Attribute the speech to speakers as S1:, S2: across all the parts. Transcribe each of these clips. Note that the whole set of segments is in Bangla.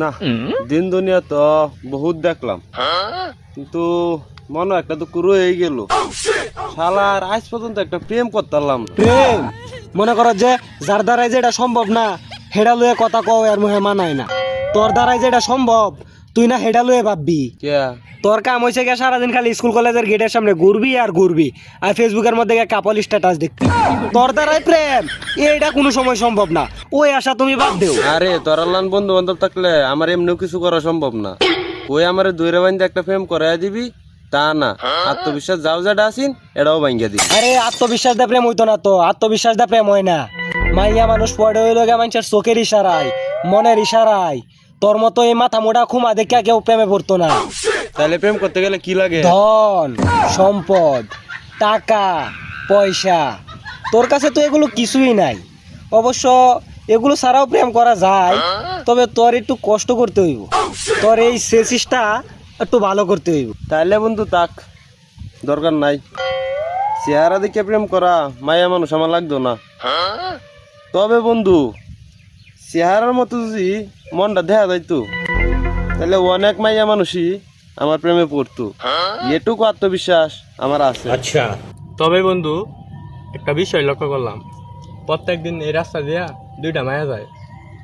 S1: না দিন দুনিয়া তো বহুত দেখলাম। কিন্তু মনে একটা তো কুরু হয়ে গেল শালার আজ পর্যন্ত একটা প্রেম করতাম
S2: প্রেম? মনে করো যে যার দ্বারাই যে এটা সম্ভব না হেডা লয়ে কথা কও আর মুহে মানায় না। তোর দ্বারাই যে এটা সম্ভব তুই না হেডা লয়ে ভাববি। তোর কাম হয়েছে গিয়ে সারাদিন খালি স্কুল কলেজের গেটের সামনে ঘুরবি আর ঘুরবি। আর ফেসবুকের মধ্যে গিয়ে কাপল স্ট্যাটাস দেখবি। তোর দ্বারাই প্রেম। এইটা কোনো সময় সম্ভব না। ওই আশা তুমি বাদ দেও।
S1: আরে তোরালান বন্ধু বান্ধব থাকলে আমার এমনিও কিছু করা সম্ভব না। ওই আমার দূরে বান্ধে একটা প্রেম করাই দিবি তা না। আত্মবিশ্বাস যাও যেটা আসিন এটাও ভাঙ্গিয়া দিবি।
S2: আরে আত্মবিশ্বাস দা প্রেম হইতো না তো। আত্মবিশ্বাস দা প্রেম হয় না। মাইয়া মানুষ পড়ে হইল গে মানুষের চোখের ইশারায় মনের ইশারায়। তোর মতো এই মাথা মোটা খুমা দেখে কেউ প্রেমে পড়তো না।
S1: তাহলে প্রেম করতে গেলে কি লাগে?
S2: ধন সম্পদ টাকা পয়সা। তোর কাছে তো এগুলো কিছুই নাই। অবশ্য এগুলো ছাড়াও প্রেম করা যায় তবে তোর একটু কষ্ট করতে হইব। তোর এই সেসিসটা একটু ভালো করতে হইব।
S1: তাইলে বন্ধু তাক দরকার নাই। চেহারা দেখে প্রেম করা মায়া মানুষ আমার লাগতো না। তবে বন্ধু চেহারার মতো যদি মনটা দেখা যাইতো তাহলে অনেক মাইয়া মানুষই আমার প্রেমে পড়তো। এটুকু আত্মবিশ্বাস আমার আছে। আচ্ছা।
S3: তবে বন্ধু একটা বিষয় লক্ষ্য করলাম। প্রত্যেক দিন এই রাস্তা দিয়া দুইটা মায়া যায়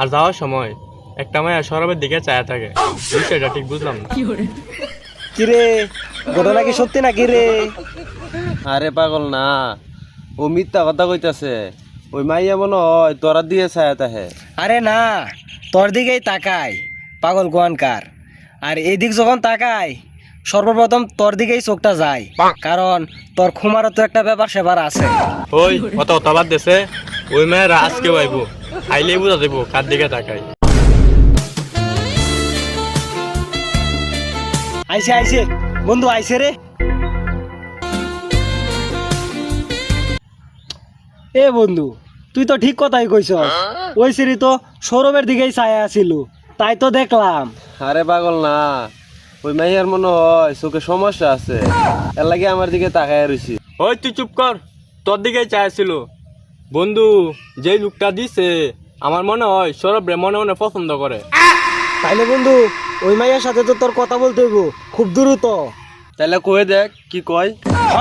S3: আর যাওয়ার সময় একটা মায়া সরবের দিকে চায়া থাকে। বিষয়টা ঠিক বুঝলাম না।
S2: কিরে? ঘটনা কি সত্যি না কিরে
S1: আরে পাগল না ও মিথ্যা কথা কইতাছে। ওই মাইয়া মনে হয় তোরা দিয়ে ছায়া তাহে
S2: আরে না তোর দিকেই তাকায় পাগল গোয়ানকার আর এদিক যখন তাকায় সর্বপ্রথম তোর দিকেই চোখটা যায় কারণ তোর খুমারও তো একটা ব্যাপার সেবার আছে।
S3: ওই অত অতবাদ দেশে ওই মায়েরা আজকে আইব আইলেই বুঝা দেবো কার দিকে তাকাই।
S2: আইসে আইসে বন্ধু আইসে রে। এ বন্ধু তুই তো ঠিক কথাই কইছ ওই সিঁড়ি তো সৌরভের দিকেই ছায়া আছিল তাই তো দেখলাম।
S1: আরে পাগল না। ওই মাইয়ার মনে হয় চোখে সমস্যা আছে। এর লাগে আমার দিকে তাকায় রয়েছি
S3: ওই তুই চুপ কর। তোর দিকেই চাইছিল বন্ধু যেই লুকটা দিছে আমার মনে হয় সৌরভ রে মনে মনে পছন্দ করে।
S2: তাইলে বন্ধু ওই মাইয়ার সাথে তো তোর কথা বলতে হইব। খুব দ্রুত।
S1: তাহলে কয়ে দেখ কি কয়?
S2: হ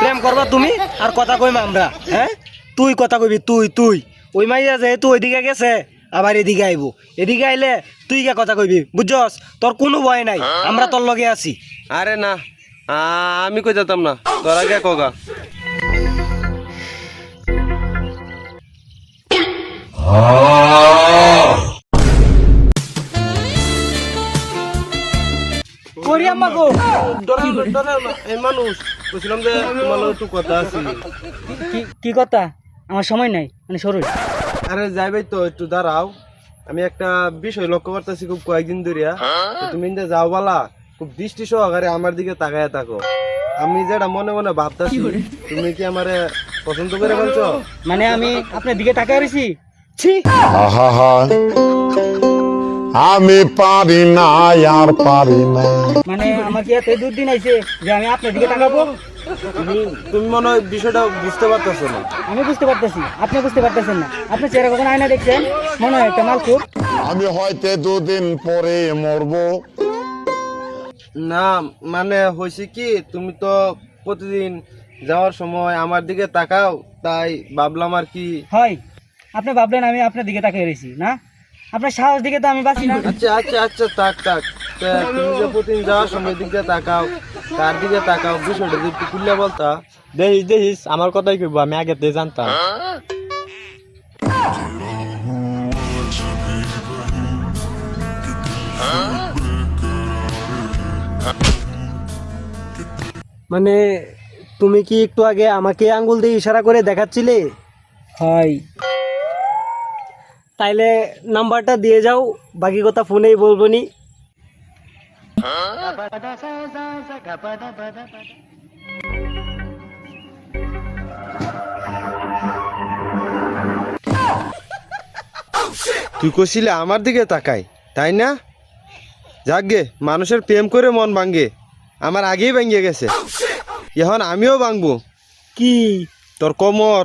S2: প্রেম করবা তুমি আর কথা কইমা আমরা। হ্যাঁ? তুই কথা কইবি তুই তুই। ওই মাইয়া যেহেতু ওইদিকে গেছে আবার এদিকে আইবো। এদিকে আইলে তুই কে কথা কইবি বুঝছস? তোর কোনো ভয় নাই আমরা তোর লগে আছি।
S1: আরে না আমি কই যেতাম না? তোরা কে কগা
S2: করি আম্মা গো।
S1: এই মানুষ বুঝলাম যে তোমার একটু কথা আছে।
S2: কি কি কথা? আমার সময় নাই মানে সরুই।
S1: আরে যাইবে তো একটু দাঁড়াও। আমি একটা বিষয় লক্ষ্য করতেছি খুব কয়েকদিন ধরিয়া। তুমি যে যাও বালা খুব দৃষ্টি সহকারে আমার দিকে তাকায় থাকো। আমি যেটা মনে মনে ভাবতেছি তুমি কি আমারে পছন্দ করে বলছো?
S2: মানে আমি আপনার দিকে তাকায় রইছি? ছি!
S4: আহা আমি পারি না আর পারি না।
S2: মানে আমাকে এত দুদিন আইছে যে আমি আপনার দিকে তাকাবো?
S1: তুমি তুমি মনে হয় বিষয়টা বুঝতে পারতেছো না।
S2: আমি বুঝতে পারতেছি আপনি বুঝতে পারতেছেন না। আপনি চেহারা কখন আয়না দেখছেন? মনে হয় একটা মালকুর
S4: আমি হয়তো দুদিন পরে মরবো।
S1: না মানে হয়েছে কি তুমি তো প্রতিদিন যাওয়ার সময় আমার দিকে তাকাও তাই ভাবলাম আর কি
S2: হয়। আপনি ভাবলেন আমি আপনার দিকে তাকিয়ে রয়েছি না? আপনার সাহস দিকে তো আমি বাঁচি না।
S1: আচ্ছা আচ্ছা আচ্ছা তাক তাক তুমি যে প্রতিদিন যাওয়ার সময় দিকে তাকাও কার দিকে তাকাও বিষয়টা যদি একটু খুললে বলতা।
S3: দেখিস দেখিস আমার কথাই কইব আমি আগে তে জানতাম।
S2: মানে তুমি কি একটু আগে আমাকে আঙ্গুল দিয়ে ইশারা করে দেখাচ্ছিলে? হয়। তাইলে নাম্বারটা দিয়ে যাও বাকি কথা ফোনেই বলব নি।
S1: তুই কছিলে আমার দিকে তাকাই তাই না? যাকগে মানুষের প্রেম করে মন ভাঙ্গে আমার আগেই ভাঙ্গে গেছে। এখন আমিও ভাঙবো।
S2: কি?
S1: তোর কোমর।